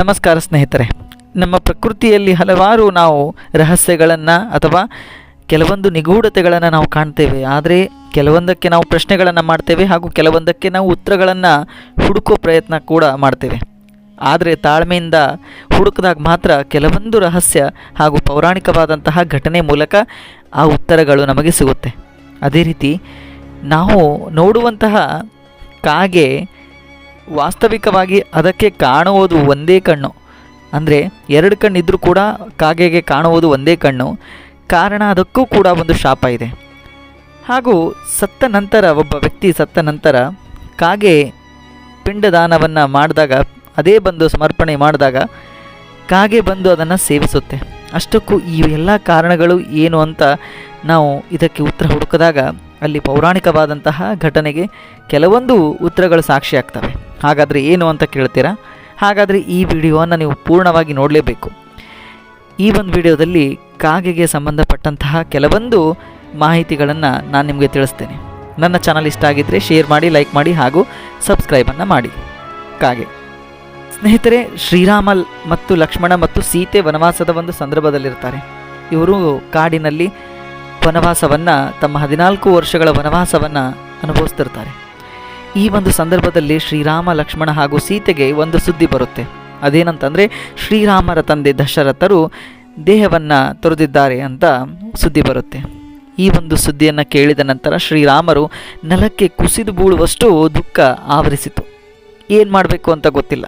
ನಮಸ್ಕಾರ ಸ್ನೇಹಿತರೆ. ನಮ್ಮ ಪ್ರಕೃತಿಯಲ್ಲಿ ಹಲವಾರು ನಾವು ರಹಸ್ಯಗಳನ್ನು ಅಥವಾ ಕೆಲವೊಂದು ನಿಗೂಢತೆಗಳನ್ನು ನಾವು ಕಾಣ್ತೇವೆ. ಆದರೆ ಕೆಲವೊಂದಕ್ಕೆ ನಾವು ಪ್ರಶ್ನೆಗಳನ್ನು ಮಾಡ್ತೇವೆ ಹಾಗೂ ಕೆಲವೊಂದಕ್ಕೆ ನಾವು ಉತ್ತರಗಳನ್ನು ಹುಡುಕೋ ಪ್ರಯತ್ನ ಕೂಡ ಮಾಡ್ತೇವೆ. ಆದರೆ ತಾಳ್ಮೆಯಿಂದ ಹುಡುಕಿದಾಗ ಮಾತ್ರ ಕೆಲವೊಂದು ರಹಸ್ಯ ಹಾಗೂ ಪೌರಾಣಿಕವಾದಂತಹ ಘಟನೆ ಮೂಲಕ ಆ ಉತ್ತರಗಳು ನಮಗೆ ಸಿಗುತ್ತೆ. ಅದೇ ರೀತಿ ನಾವು ನೋಡುವಂತಹ ಕಾಗೆ ವಾಸ್ತವಿಕವಾಗಿ ಅದಕ್ಕೆ ಕಾಣುವುದು ಒಂದೇ ಕಣ್ಣು. ಅಂದರೆ ಎರಡು ಕಣ್ಣಿದ್ರೂ ಕೂಡ ಕಾಗೆಗೆ ಕಾಣುವುದು ಒಂದೇ ಕಣ್ಣು. ಕಾರಣ ಅದಕ್ಕೂ ಕೂಡ ಒಂದು ಶಾಪ ಇದೆ. ಹಾಗೂ ಸತ್ತ ನಂತರ ಒಬ್ಬ ವ್ಯಕ್ತಿ ಸತ್ತ ನಂತರ ಕಾಗೆ ಪಿಂಡದಾನವನ್ನು ಮಾಡಿದಾಗ, ಅದೇ ಬಂದು ಸಮರ್ಪಣೆ ಮಾಡಿದಾಗ ಕಾಗೆ ಬಂದು ಅದನ್ನು ಸೇವಿಸುತ್ತೆ. ಅಷ್ಟಕ್ಕೂ ಈ ಎಲ್ಲ ಕಾರಣಗಳು ಏನು ಅಂತ ನಾವು ಇದಕ್ಕೆ ಉತ್ತರ ಹುಡುಕಿದಾಗ ಅಲ್ಲಿ ಪೌರಾಣಿಕವಾದಂತಹ ಘಟನೆಗೆ ಕೆಲವೊಂದು ಉತ್ತರಗಳು ಸಾಕ್ಷಿ ಆಗ್ತವೆ. ಹಾಗಾದರೆ ಏನು ಅಂತ ಕೇಳ್ತೀರಾ? ಹಾಗಾದರೆ ಈ ವಿಡಿಯೋವನ್ನು ನೀವು ಪೂರ್ಣವಾಗಿ ನೋಡಲೇಬೇಕು. ಈ ಒಂದು ವಿಡಿಯೋದಲ್ಲಿ ಕಾಗೆಗೆ ಸಂಬಂಧಪಟ್ಟಂತಹ ಕೆಲವೊಂದು ಮಾಹಿತಿಗಳನ್ನು ನಾನು ನಿಮಗೆ ತಿಳಿಸ್ತೇನೆ. ನನ್ನ ಚಾನಲ್ ಇಷ್ಟ ಆಗಿದ್ದರೆ ಶೇರ್ ಮಾಡಿ, ಲೈಕ್ ಮಾಡಿ ಹಾಗೂ ಸಬ್ಸ್ಕ್ರೈಬನ್ನು ಮಾಡಿ. ಕಾಗೆ. ಸ್ನೇಹಿತರೆ, ಶ್ರೀರಾಮಲ್ ಮತ್ತು ಲಕ್ಷ್ಮಣ ಮತ್ತು ಸೀತೆ ವನವಾಸದ ಒಂದು ಸಂದರ್ಭದಲ್ಲಿರ್ತಾರೆ. ಇವರು ಕಾಡಿನಲ್ಲಿ ವನವಾಸವನ್ನು, ತಮ್ಮ ಹದಿನಾಲ್ಕು ವರ್ಷಗಳ ವನವಾಸವನ್ನು ಅನುಭವಿಸ್ತಿರ್ತಾರೆ. ಈ ಒಂದು ಸಂದರ್ಭದಲ್ಲಿ ಶ್ರೀರಾಮ, ಲಕ್ಷ್ಮಣ ಹಾಗೂ ಸೀತೆಗೆ ಒಂದು ಸುದ್ದಿ ಬರುತ್ತೆ. ಅದೇನಂತಂದರೆ, ಶ್ರೀರಾಮರ ತಂದೆ ದಶರಥರು ದೇಹವನ್ನು ತೊರೆದಿದ್ದಾರೆ ಅಂತ ಸುದ್ದಿ ಬರುತ್ತೆ. ಈ ಒಂದು ಸುದ್ದಿಯನ್ನು ಕೇಳಿದ ನಂತರ ಶ್ರೀರಾಮರು ನೆಲಕ್ಕೆ ಕುಸಿದು ಬೀಳುವಷ್ಟು ದುಃಖ ಆವರಿಸಿತು. ಏನು ಮಾಡಬೇಕು ಅಂತ ಗೊತ್ತಿಲ್ಲ.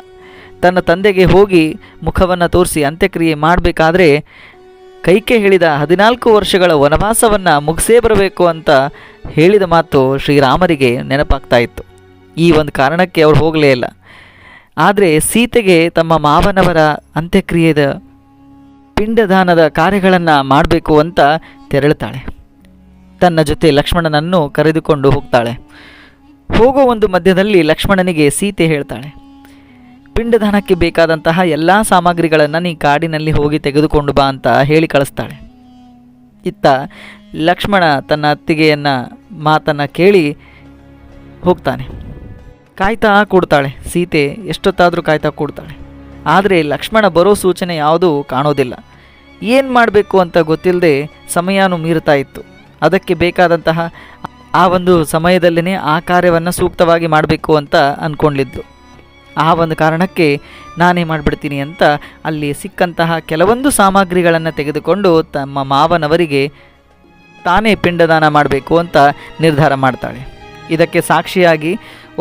ತನ್ನ ತಂದೆಗೆ ಹೋಗಿ ಮುಖವನ್ನು ತೋರಿಸಿ ಅಂತ್ಯಕ್ರಿಯೆ ಮಾಡಬೇಕಾದ್ರೆ, ಕೈಕೆ ಹೇಳಿದ ಹದಿನಾಲ್ಕು ವರ್ಷಗಳ ವನವಾಸವನ್ನು ಮುಗಿಸೇ ಬರಬೇಕು ಅಂತ ಹೇಳಿದ ಮಾತು ಶ್ರೀರಾಮರಿಗೆ ನೆನಪಾಗ್ತಾ ಇತ್ತು. ಈ ಒಂದು ಕಾರಣಕ್ಕೆ ಅವರು ಹೋಗಲೇ ಇಲ್ಲ. ಆದರೆ ಸೀತೆಗೆ ತಮ್ಮ ಮಾವನವರ ಅಂತ್ಯಕ್ರಿಯೆದ ಪಿಂಡದಾನದ ಕಾರ್ಯಗಳನ್ನು ಮಾಡಬೇಕು ಅಂತ ತೆರಳುತ್ತಾಳೆ. ತನ್ನ ಜೊತೆ ಲಕ್ಷ್ಮಣನನ್ನು ಕರೆದುಕೊಂಡು ಹೋಗ್ತಾಳೆ. ಹೋಗೋ ಒಂದು ಮಧ್ಯದಲ್ಲಿ ಲಕ್ಷ್ಮಣನಿಗೆ ಸೀತೆ ಹೇಳ್ತಾಳೆ, ಪಿಂಡದಾನಕ್ಕೆ ಬೇಕಾದಂತಹ ಎಲ್ಲ ಸಾಮಗ್ರಿಗಳನ್ನು ನೀ ಕಾಡಿನಲ್ಲಿ ಹೋಗಿ ತೆಗೆದುಕೊಂಡು ಬಾ ಅಂತ ಹೇಳಿ ಕಳಿಸ್ತಾಳೆ. ಇತ್ತ ಲಕ್ಷ್ಮಣ ತನ್ನ ಅತ್ತಿಗೆಯನ್ನು ಮಾತನ್ನು ಕೇಳಿ ಹೋಗ್ತಾನೆ. ಕಾಯ್ತಾ ಕೂಡ್ತಾಳೆ. ಸೀತೆ ಎಷ್ಟೊತ್ತಾದರೂ ಕಾಯ್ತಾ ಕೂಡ್ತಾಳೆ. ಆದರೆ ಲಕ್ಷ್ಮಣ ಬರೋ ಸೂಚನೆ ಯಾವುದೂ ಕಾಣೋದಿಲ್ಲ. ಏನು ಮಾಡಬೇಕು ಅಂತ ಗೊತ್ತಿಲ್ಲದೆ ಸಮಯನೂ ಮೀರ್ತಾ ಇತ್ತು. ಅದಕ್ಕೆ ಬೇಕಾದಂತಹ ಆ ಒಂದು ಸಮಯದಲ್ಲೇ ಆ ಕಾರ್ಯವನ್ನು ಸೂಕ್ತವಾಗಿ ಮಾಡಬೇಕು ಅಂತ ಅಂದ್ಕೊಂಡಿದ್ದು ಆ ಒಂದು ಕಾರಣಕ್ಕೆ ನಾನೇ ಮಾಡಿಬಿಡ್ತೀನಿ ಅಂತ ಅಲ್ಲಿ ಸಿಕ್ಕಂತಹ ಕೆಲವೊಂದು ಸಾಮಗ್ರಿಗಳನ್ನು ತೆಗೆದುಕೊಂಡು ತಮ್ಮ ಮಾವನವರಿಗೆ ತಾನೇ ಪಿಂಡದಾನ ಮಾಡಬೇಕು ಅಂತ ನಿರ್ಧಾರ ಮಾಡ್ತಾಳೆ. ಇದಕ್ಕೆ ಸಾಕ್ಷಿಯಾಗಿ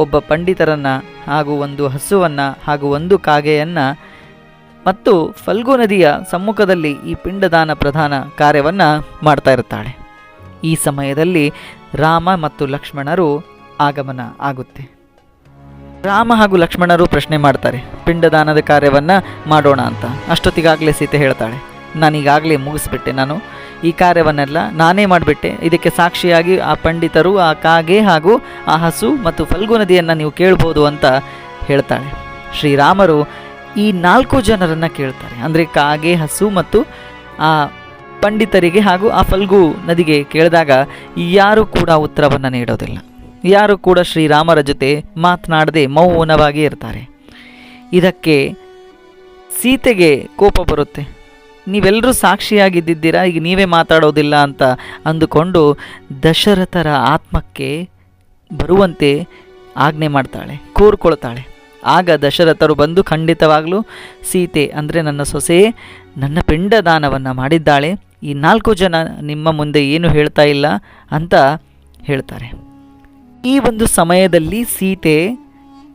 ಒಬ್ಬ ಪಂಡಿತರನ್ನು ಹಾಗೂ ಒಂದು ಹಸುವನ್ನು ಹಾಗೂ ಒಂದು ಕಾಗೆಯನ್ನು ಮತ್ತು ಫಲ್ಗು ನದಿಯ ಸಮ್ಮುಖದಲ್ಲಿ ಈ ಪಿಂಡದಾನ ಪ್ರಧಾನ ಕಾರ್ಯವನ್ನು ಮಾಡ್ತಾ ಇರ್ತಾಳೆ ಈ ಸಮಯದಲ್ಲಿ ರಾಮ ಮತ್ತು ಲಕ್ಷ್ಮಣರು ಆಗಮನ ಆಗುತ್ತೆ. ರಾಮ ಹಾಗೂ ಲಕ್ಷ್ಮಣರು ಪ್ರಶ್ನೆ ಮಾಡ್ತಾರೆ, ಪಿಂಡದಾನದ ಕಾರ್ಯವನ್ನು ಮಾಡೋಣ ಅಂತ. ಅಷ್ಟೊತ್ತಿಗಾಗಲೇ ಸೀತೆ ಹೇಳ್ತಾಳೆ, ನಾನೀಗಾಗಲೇ ಮುಗಿಸ್ಬಿಟ್ಟೆ ನಾನು. ಈ ಕಾರ್ಯವನ್ನೆಲ್ಲ ನಾನೇ ಮಾಡಿಬಿಟ್ಟೆ. ಇದಕ್ಕೆ ಸಾಕ್ಷಿಯಾಗಿ ಆ ಪಂಡಿತರು, ಆ ಕಾಗೆ ಹಾಗೂ ಆ ಹಸು ಮತ್ತು ಫಲ್ಗು ನದಿಯನ್ನು ನೀವು ಕೇಳ್ಬೋದು ಅಂತ ಹೇಳ್ತಾಳೆ. ಶ್ರೀರಾಮರು ಈ ನಾಲ್ಕು ಜನರನ್ನು ಕೇಳ್ತಾರೆ. ಅಂದರೆ ಕಾಗೆ, ಹಸು ಮತ್ತು ಆ ಪಂಡಿತರಿಗೆ ಹಾಗೂ ಆ ಫಲ್ಗು ನದಿಗೆ ಕೇಳಿದಾಗ ಯಾರೂ ಕೂಡ ಉತ್ತರವನ್ನು ನೀಡೋದಿಲ್ಲ. ಯಾರು ಕೂಡ ಶ್ರೀರಾಮರ ಜೊತೆ ಮಾತನಾಡದೆ ಮೌನವಾಗಿ ಇರ್ತಾರೆ. ಇದಕ್ಕೆ ಸೀತೆಗೆ ಕೋಪ ಬರುತ್ತೆ. ನೀವೆಲ್ಲರೂ ಸಾಕ್ಷಿಯಾಗಿದ್ದಿದ್ದೀರಾ? ಈಗ ನೀವೇ ಮಾತಾಡೋದಿಲ್ಲ ಅಂತ ಅಂದುಕೊಂಡು ದಶರಥರ ಆತ್ಮಕ್ಕೆ ಬರುವಂತೆ ಆಜ್ಞೆ ಮಾಡ್ತಾಳೆ, ಕೋರ್ಕೊಳ್ತಾಳೆ. ಆಗ ದಶರಥರು ಬಂದು ಖಂಡಿತವಾಗಲೂ, ಸೀತೆ, ಅಂದರೆ ನನ್ನ ಸೊಸೆ, ನನ್ನ ಪಿಂಡದಾನವನ್ನು ಮಾಡಿದ್ದಾಳೆ. ಈ ನಾಲ್ಕು ಜನ ನಿಮ್ಮ ಮುಂದೆ ಏನು ಹೇಳ್ತಾ ಇಲ್ಲ ಅಂತ ಹೇಳ್ತಾರೆ. ಈ ಒಂದು ಸಮಯದಲ್ಲಿ ಸೀತೆ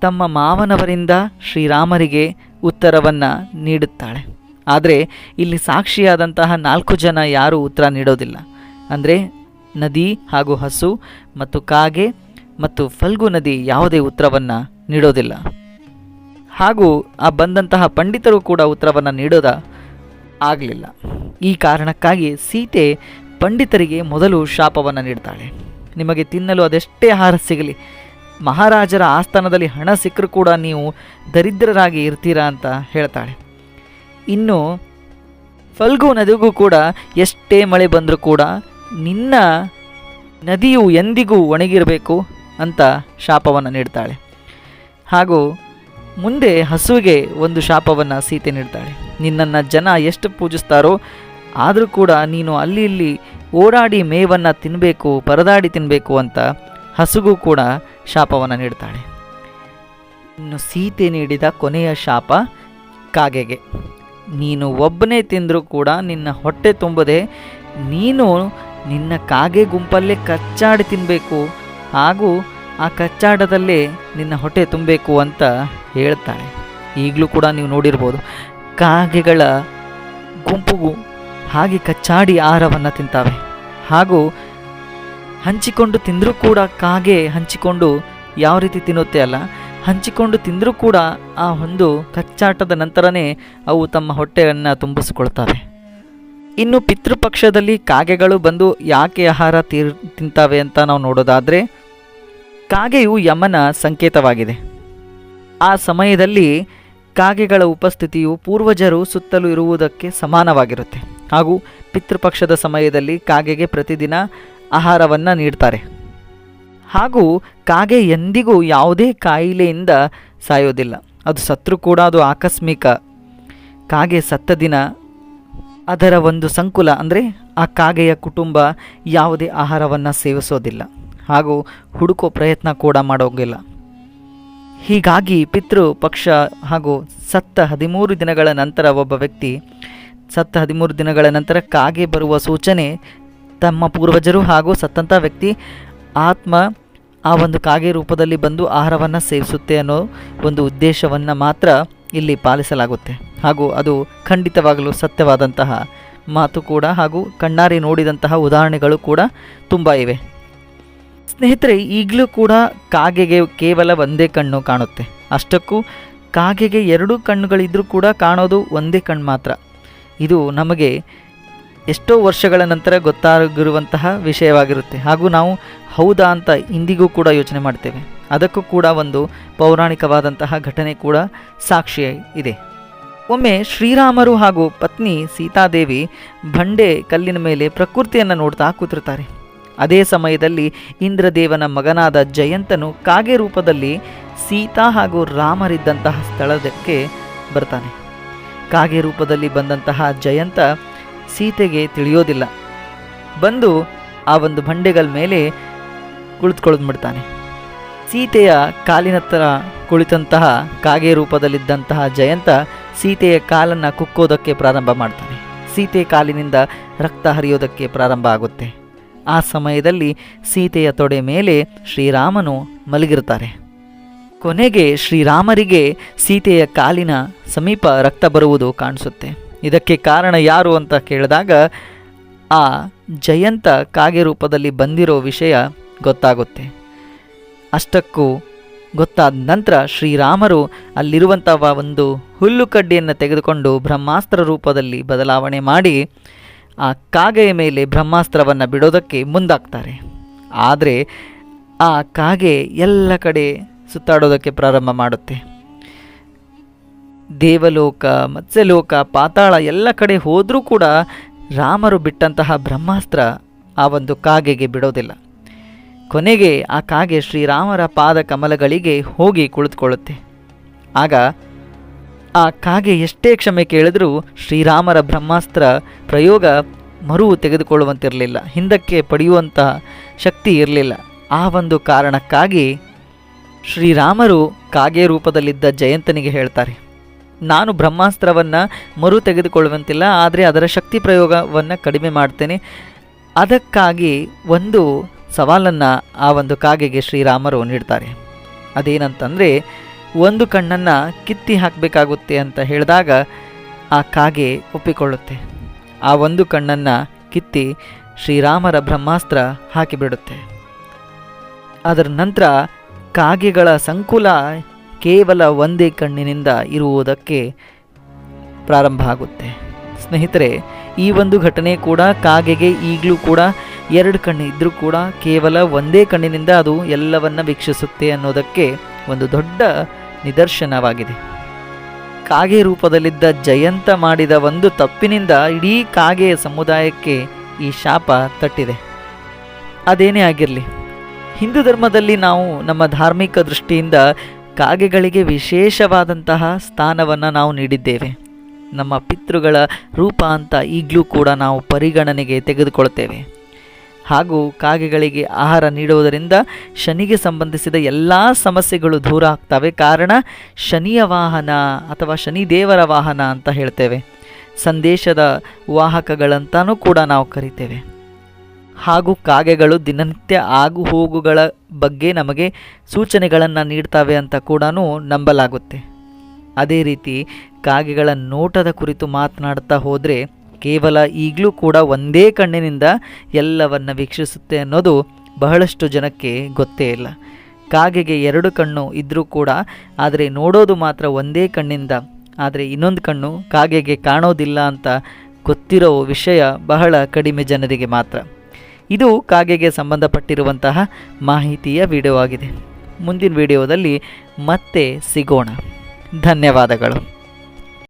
ತಮ್ಮ ಮಾವನವರಿಂದ ಶ್ರೀರಾಮರಿಗೆ ಉತ್ತರವನ್ನು ನೀಡುತ್ತಾಳೆ. ಆದರೆ ಇಲ್ಲಿ ಸಾಕ್ಷಿಯಾದಂತಹ ನಾಲ್ಕು ಜನ ಯಾರೂ ಉತ್ತರ ನೀಡೋದಿಲ್ಲ. ಅಂದರೆ ನದಿ ಹಾಗೂ ಹಸು ಮತ್ತು ಕಾಗೆ ಮತ್ತು ಫಲ್ಗು ನದಿ ಯಾವುದೇ ಉತ್ತರವನ್ನು ನೀಡೋದಿಲ್ಲ. ಹಾಗೂ ಆ ಬಂದಂತಹ ಪಂಡಿತರು ಕೂಡ ಉತ್ತರವನ್ನು ನೀಡೋದ ಆಗಲಿಲ್ಲ. ಈ ಕಾರಣಕ್ಕಾಗಿ ಸೀತೆ ಪಂಡಿತರಿಗೆ ಮೊದಲು ಶಾಪವನ್ನು ನೀಡ್ತಾಳೆ. ನಿಮಗೆ ತಿನ್ನಲು ಅದೆಷ್ಟೇ ಆಹಾರ ಸಿಗಲಿ, ಮಹಾರಾಜರ ಆಸ್ಥಾನದಲ್ಲಿ ಹಣ ಸಿಕ್ಕರೂ ಕೂಡ ನೀವು ದರಿದ್ರರಾಗಿ ಇರ್ತೀರಾ ಅಂತ ಹೇಳ್ತಾಳೆ. ಇನ್ನು ಫಲ್ಗು ನದಿಗೂ ಕೂಡ ಎಷ್ಟೇ ಮಳೆ ಬಂದರೂ ಕೂಡ ನಿನ್ನ ನದಿಯು ಎಂದಿಗೂ ಒಣಗಿರಬೇಕು ಅಂತ ಶಾಪವನ್ನು ನೀಡ್ತಾಳೆ. ಹಾಗೂ ಮುಂದೆ ಹಸುವಿಗೆ ಒಂದು ಶಾಪವನ್ನು ಸೀತೆ ನೀಡ್ತಾಳೆ. ನಿನ್ನನ್ನು ಜನ ಎಷ್ಟು ಪೂಜಿಸ್ತಾರೋ ಆದರೂ ಕೂಡ ನೀನು ಅಲ್ಲಿ ಇಲ್ಲಿ ಓಡಾಡಿ ಮೇವನ್ನು ತಿನ್ನಬೇಕು ಪರದಾಡಿ ತಿನ್ನಬೇಕು ಅಂತ ಹಸುಗೂ ಕೂಡ ಶಾಪವನ್ನು ನೀಡ್ತಾಳೆ. ಇನ್ನು ಸೀತೆ ನೀಡಿದ ಕೊನೆಯ ಶಾಪ ಕಾಗೆಗೆ. ನೀನು ಒಬ್ಬನೇ ತಿಂದರೂ ಕೂಡ ನಿನ್ನ ಹೊಟ್ಟೆ ತುಂಬದೆ, ನೀನು ನಿನ್ನ ಕಾಗೆ ಗುಂಪಲ್ಲೇ ಕಚ್ಚಾಡಿ ತಿನ್ನಬೇಕು ಹಾಗೂ ಆ ಕಚ್ಚಾಡದಲ್ಲೇ ನಿನ್ನ ಹೊಟ್ಟೆ ತುಂಬಬೇಕು ಅಂತ ಹೇಳ್ತಾಳೆ ಈಗಲೂ ಕೂಡ ನೀವು ನೋಡಿರ್ಬೋದು, ಕಾಗೆಗಳ ಗುಂಪು ಹಾಗೆ ಕಚ್ಚಾಡಿ ಆಹಾರವನ್ನು ತಿಂತಾವೆ. ಹಾಗೂ ಹಂಚಿಕೊಂಡು ತಿಂದರೂ ಕೂಡ ಕಾಗೆ ಹಂಚಿಕೊಂಡು ಯಾವ ರೀತಿ ತಿನ್ನುತ್ತೆ ಅಲ್ಲ ಹಂಚಿಕೊಂಡು ತಿಂದರೂ ಕೂಡ ಆ ಒಂದು ಕಚ್ಚಾಟದ ನಂತರನೇ ಅವು ತಮ್ಮ ಹೊಟ್ಟೆಯನ್ನು ತುಂಬಿಸಿಕೊಳ್ತವೆ. ಇನ್ನು ಪಿತೃಪಕ್ಷದಲ್ಲಿ ಕಾಗೆಗಳು ಬಂದು ಯಾಕೆ ಆಹಾರ ತೀರ್ ತಿಂತವೆ ಅಂತ ನಾವು ನೋಡೋದಾದರೆ, ಕಾಗೆಯು ಯಮನ ಸಂಕೇತವಾಗಿದೆ. ಆ ಸಮಯದಲ್ಲಿ ಕಾಗೆಗಳ ಉಪಸ್ಥಿತಿಯು ಪೂರ್ವಜರು ಸುತ್ತಲೂ ಇರುವುದಕ್ಕೆ ಸಮಾನವಾಗಿರುತ್ತೆ. ಹಾಗೂ ಪಿತೃಪಕ್ಷದ ಸಮಯದಲ್ಲಿ ಕಾಗೆಗೆ ಪ್ರತಿದಿನ ಆಹಾರವನ್ನು ನೀಡ್ತಾರೆ. ಹಾಗೂ ಕಾಗೆ ಎಂದಿಗೂ ಯಾವುದೇ ಕಾಯಿಲೆಯಿಂದ ಸಾಯೋದಿಲ್ಲ. ಅದು ಸತ್ರು ಕೂಡ, ಅದು ಆಕಸ್ಮಿಕ ಕಾಗೆ ಸತ್ತ ದಿನ ಅದರ ಒಂದು ಸಂಕುಲ ಅಂದರೆ ಆ ಕಾಗೆಯ ಕುಟುಂಬ ಯಾವುದೇ ಆಹಾರವನ್ನು ಸೇವಿಸೋದಿಲ್ಲ ಹಾಗೂ ಹುಡುಕೋ ಪ್ರಯತ್ನ ಕೂಡ ಮಾಡೋಂಗಿಲ್ಲ. ಹೀಗಾಗಿ ಪಿತೃ ಪಕ್ಷ ಹಾಗೂ ಸತ್ತ ಹದಿಮೂರು ದಿನಗಳ ನಂತರ ಒಬ್ಬ ವ್ಯಕ್ತಿ ಸತ್ತ ಹದಿಮೂರು ದಿನಗಳ ನಂತರ ಕಾಗೆ ಬರುವ ಸೂಚನೆ ತಮ್ಮ ಪೂರ್ವಜರು ಹಾಗೂ ಸತ್ತಂಥ ವ್ಯಕ್ತಿ ಆತ್ಮ ಆ ಒಂದು ಕಾಗೆ ರೂಪದಲ್ಲಿ ಬಂದು ಆಹಾರವನ್ನು ಸೇವಿಸುತ್ತೆ ಅನ್ನೋ ಒಂದು ಉದ್ದೇಶವನ್ನು ಮಾತ್ರ ಇಲ್ಲಿ ಪಾಲಿಸಲಾಗುತ್ತೆ. ಹಾಗೂ ಅದು ಖಂಡಿತವಾಗಲೂ ಸತ್ಯವಾದಂತಹ ಮಾತು ಕೂಡ ಹಾಗೂ ಕಣ್ಣಾರಿ ನೋಡಿದಂತಹ ಉದಾಹರಣೆಗಳು ಕೂಡ ತುಂಬ ಇವೆ. ಸ್ನೇಹಿತರೆ, ಈಗಲೂ ಕೂಡ ಕಾಗೆಗೆ ಕೇವಲ ಒಂದೇ ಕಣ್ಣು ಕಾಣುತ್ತೆ. ಅಷ್ಟಕ್ಕೂ ಕಾಗೆಗೆ ಎರಡು ಕಣ್ಣುಗಳಿದ್ದರೂ ಕೂಡ ಕಾಣೋದು ಒಂದೇ ಕಣ್ಣು ಮಾತ್ರ. ಇದು ನಮಗೆ ಎಷ್ಟೋ ವರ್ಷಗಳ ನಂತರ ಗೊತ್ತಾಗಿರುವಂತಹ ವಿಷಯವಾಗಿರುತ್ತೆ. ಹಾಗೂ ನಾವು ಹೌದಾ ಅಂತ ಇಂದಿಗೂ ಕೂಡ ಯೋಚನೆ ಮಾಡ್ತೇವೆ. ಅದಕ್ಕೂ ಕೂಡ ಒಂದು ಪೌರಾಣಿಕವಾದಂತಹ ಘಟನೆ ಕೂಡ ಸಾಕ್ಷಿ ಇದೆ. ಒಮ್ಮೆ ಶ್ರೀರಾಮರು ಹಾಗೂ ಪತ್ನಿ ಸೀತಾದೇವಿ ಬಂಡೆ ಕಲ್ಲಿನ ಮೇಲೆ ಪ್ರಕೃತಿಯನ್ನು ನೋಡ್ತಾ ಕೂತಿರ್ತಾರೆ ಅದೇ ಸಮಯದಲ್ಲಿ ಇಂದ್ರದೇವನ ಮಗನಾದ ಜಯಂತನು ಕಾಗೆ ರೂಪದಲ್ಲಿ ಸೀತಾ ಹಾಗೂ ರಾಮರಿದ್ದಂತಹ ಸ್ಥಳದಕ್ಕೆ ಬರ್ತಾನೆ. ಕಾಗೆ ರೂಪದಲ್ಲಿ ಬಂದಂತಹ ಜಯಂತ ಸೀತೆಗೆ ತಿಳಿಯೋದಿಲ್ಲ. ಬಂದು ಆ ಒಂದು ಬಂಡೆಗಳ ಮೇಲೆ ಕುಳಿತುಕೊಳ್ಳ್ಬಿಡ್ತಾನೆ ಸೀತೆಯ ಕಾಲಿನ ಹತ್ರ ಕುಳಿತಂತಹ ಕಾಗೆ ರೂಪದಲ್ಲಿದ್ದಂತಹ ಜಯಂತ ಸೀತೆಯ ಕಾಲನ್ನು ಕುಕ್ಕೋದಕ್ಕೆ ಪ್ರಾರಂಭ ಮಾಡ್ತಾನೆ. ಸೀತೆ ಕಾಲಿನಿಂದ ರಕ್ತ ಹರಿಯೋದಕ್ಕೆ ಪ್ರಾರಂಭ ಆಗುತ್ತೆ. ಆ ಸಮಯದಲ್ಲಿ ಸೀತೆಯ ತೊಡೆ ಮೇಲೆ ಶ್ರೀರಾಮನು ಮಲಗಿರ್ತಾರೆ ಕೊನೆಗೆ ಶ್ರೀರಾಮರಿಗೆ ಸೀತೆಯ ಕಾಲಿನ ಸಮೀಪ ರಕ್ತ ಬರುವುದು ಕಾಣಿಸುತ್ತೆ. ಇದಕ್ಕೆ ಕಾರಣ ಯಾರು ಅಂತ ಕೇಳಿದಾಗ, ಆ ಜಯಂತ ಕಾಗೆ ರೂಪದಲ್ಲಿ ಬಂದಿರೋ ವಿಷಯ ಗೊತ್ತಾಗುತ್ತೆ. ಅಷ್ಟಕ್ಕೂ ಗೊತ್ತಾದ ನಂತರ ಶ್ರೀರಾಮರು ಅಲ್ಲಿರುವಂಥ ಒಂದು ಹುಲ್ಲು ಕಡ್ಡಿಯನ್ನು ತೆಗೆದುಕೊಂಡು ಬ್ರಹ್ಮಾಸ್ತ್ರ ರೂಪದಲ್ಲಿ ಬದಲಾವಣೆ ಮಾಡಿ, ಆ ಕಾಗೆಯ ಮೇಲೆ ಬ್ರಹ್ಮಾಸ್ತ್ರವನ್ನು ಬಿಡೋದಕ್ಕೆ ಮುಂದಾಗ್ತಾರೆ. ಆದರೆ ಆ ಕಾಗೆ ಎಲ್ಲ ಕಡೆ ಸುತ್ತಾಡೋದಕ್ಕೆ ಪ್ರಾರಂಭ ಮಾಡುತ್ತೆ. ದೇವಲೋಕ, ಮತ್ಸ್ಯಲೋಕ, ಪಾತಾಳ ಎಲ್ಲ ಕಡೆ ಹೋದರೂ ಕೂಡ ರಾಮರು ಬಿಟ್ಟಂತಹ ಬ್ರಹ್ಮಾಸ್ತ್ರ ಆ ಒಂದು ಕಾಗೆಗೆ ಬಿಡೋದಿಲ್ಲ. ಕೊನೆಗೆ ಆ ಕಾಗೆ ಶ್ರೀರಾಮರ ಪಾದ ಕಮಲಗಳಿಗೆ ಹೋಗಿ ಕುಳಿತುಕೊಳ್ಳುತ್ತೆ. ಆಗ ಆ ಕಾಗೆ ಎಷ್ಟೇ ಕ್ಷಮೆ ಕೇಳಿದರೂ ಶ್ರೀರಾಮರ ಬ್ರಹ್ಮಾಸ್ತ್ರ ಪ್ರಯೋಗ ಮರು ತೆಗೆದುಕೊಳ್ಳುವಂತಿರಲಿಲ್ಲ. ಹಿಂದಕ್ಕೆ ಪಡೆಯುವಂತಹ ಶಕ್ತಿ ಇರಲಿಲ್ಲ. ಆ ಒಂದು ಕಾರಣಕ್ಕಾಗಿ ಶ್ರೀರಾಮರು ಕಾಗೆ ರೂಪದಲ್ಲಿದ್ದ ಜಯಂತನಿಗೆ ಹೇಳ್ತಾರೆ. ನಾನು ಬ್ರಹ್ಮಾಸ್ತ್ರವನ್ನು ಮರು ತೆಗೆದುಕೊಳ್ಳುವಂತಿಲ್ಲ ಆದರೆ ಅದರ ಶಕ್ತಿ ಪ್ರಯೋಗವನ್ನು ಕಡಿಮೆ ಮಾಡ್ತೇನೆ. ಅದಕ್ಕಾಗಿ ಒಂದು ಸವಾಲನ್ನು ಆ ಒಂದು ಕಾಗೆಗೆ ಶ್ರೀರಾಮರು ನೀಡ್ತಾರೆ. ಅದೇನಂತಂದರೆ, ಒಂದು ಕಣ್ಣನ್ನು ಕಿತ್ತಿ ಹಾಕಬೇಕಾಗುತ್ತೆ ಅಂತ ಹೇಳಿದಾಗ ಆ ಕಾಗೆ ಒಪ್ಪಿಕೊಳ್ಳುತ್ತೆ. ಆ ಒಂದು ಕಣ್ಣನ್ನು ಕಿತ್ತಿ ಶ್ರೀರಾಮರ ಬ್ರಹ್ಮಾಸ್ತ್ರ ಹಾಕಿಬಿಡುತ್ತೆ. ಅದರ ನಂತರ ಕಾಗೆಗಳ ಸಂಕುಲ ಕೇವಲ ಒಂದೇ ಕಣ್ಣಿನಿಂದ ಇರುವುದಕ್ಕೆ ಪ್ರಾರಂಭ ಆಗುತ್ತೆ. ಸ್ನೇಹಿತರೆ, ಈ ಒಂದು ಘಟನೆ ಕೂಡ ಕಾಗೆಗೆ ಈಗಲೂ ಕೂಡ ಎರಡು ಕಣ್ಣು ಇದ್ದರೂ ಕೂಡ ಕೇವಲ ಒಂದೇ ಕಣ್ಣಿನಿಂದ ಅದು ಎಲ್ಲವನ್ನ ವೀಕ್ಷಿಸುತ್ತೆ ಅನ್ನೋದಕ್ಕೆ ಒಂದು ದೊಡ್ಡ ನಿದರ್ಶನವಾಗಿದೆ. ಕಾಗೆ ರೂಪದಲ್ಲಿದ್ದ ಜಯಂತ ಮಾಡಿದ ಒಂದು ತಪ್ಪಿನಿಂದ ಇಡೀ ಕಾಗೆಯ ಸಮುದಾಯಕ್ಕೆ ಈ ಶಾಪ ತಟ್ಟಿದೆ. ಅದೇನೇ ಆಗಿರಲಿ, ಹಿಂದೂ ಧರ್ಮದಲ್ಲಿ ನಾವು ನಮ್ಮ ಧಾರ್ಮಿಕ ದೃಷ್ಟಿಯಿಂದ ಕಾಗೆಗಳಿಗೆ ವಿಶೇಷವಾದಂತಹ ಸ್ಥಾನವನ್ನು ನಾವು ನೀಡಿದ್ದೇವೆ. ನಮ್ಮ ಪಿತೃಗಳ ರೂಪ ಅಂತ ಈಗಲೂ ಕೂಡ ನಾವು ಪರಿಗಣನೆಗೆ ತೆಗೆದುಕೊಳ್ತೇವೆ. ಹಾಗೂ ಕಾಗೆಗಳಿಗೆ ಆಹಾರ ನೀಡುವುದರಿಂದ ಶನಿಗೆ ಸಂಬಂಧಿಸಿದ ಎಲ್ಲ ಸಮಸ್ಯೆಗಳು ದೂರ ಆಗ್ತವೆ. ಕಾರಣ ಶನಿಯ ವಾಹನ ಅಥವಾ ಶನಿ ದೇವರ ವಾಹನ ಅಂತ ಹೇಳ್ತೇವೆ. ಸಂದೇಶದ ವಾಹಕಗಳಂತನೂ ಕೂಡ ನಾವು ಕರಿತೇವೆ. ಹಾಗೂ ಕಾಗೆಗಳು ದಿನನಿತ್ಯ ಆಗು ಹೋಗುಗಳ ಬಗ್ಗೆ ನಮಗೆ ಸೂಚನೆಗಳನ್ನು ನೀಡ್ತವೆ ಅಂತ ಕೂಡ ನಂಬಲಾಗುತ್ತೆ. ಅದೇ ರೀತಿ ಕಾಗೆಗಳ ನೋಟದ ಕುರಿತು ಮಾತನಾಡ್ತಾ ಹೋದರೆ ಕೇವಲ ಈಗಲೂ ಕೂಡ ಒಂದೇ ಕಣ್ಣಿನಿಂದ ಎಲ್ಲವನ್ನು ವೀಕ್ಷಿಸುತ್ತೆ ಅನ್ನೋದು ಬಹಳಷ್ಟು ಜನಕ್ಕೆ ಗೊತ್ತೇ ಇಲ್ಲ. ಕಾಗೆಗೆ ಎರಡು ಕಣ್ಣು ಇದ್ದರೂ ಕೂಡ ಆದರೆ ನೋಡೋದು ಮಾತ್ರ ಒಂದೇ ಕಣ್ಣಿಂದ, ಆದರೆ ಇನ್ನೊಂದು ಕಣ್ಣು ಕಾಗೆಗೆ ಕಾಣೋದಿಲ್ಲ ಅಂತ ಗೊತ್ತಿರೋ ವಿಷಯ ಬಹಳ ಕಡಿಮೆ ಜನರಿಗೆ ಮಾತ್ರ. ಇದು ಕಾಗೆಗೆ ಸಂಬಂಧಪಟ್ಟಿರುವಂತಹ ಮಾಹಿತಿಯ ವಿಡಿಯೋ ಆಗಿದೆ. ಮುಂದಿನ ವಿಡಿಯೋದಲ್ಲಿ ಮತ್ತೆ ಸಿಗೋಣ. ಧನ್ಯವಾದಗಳು.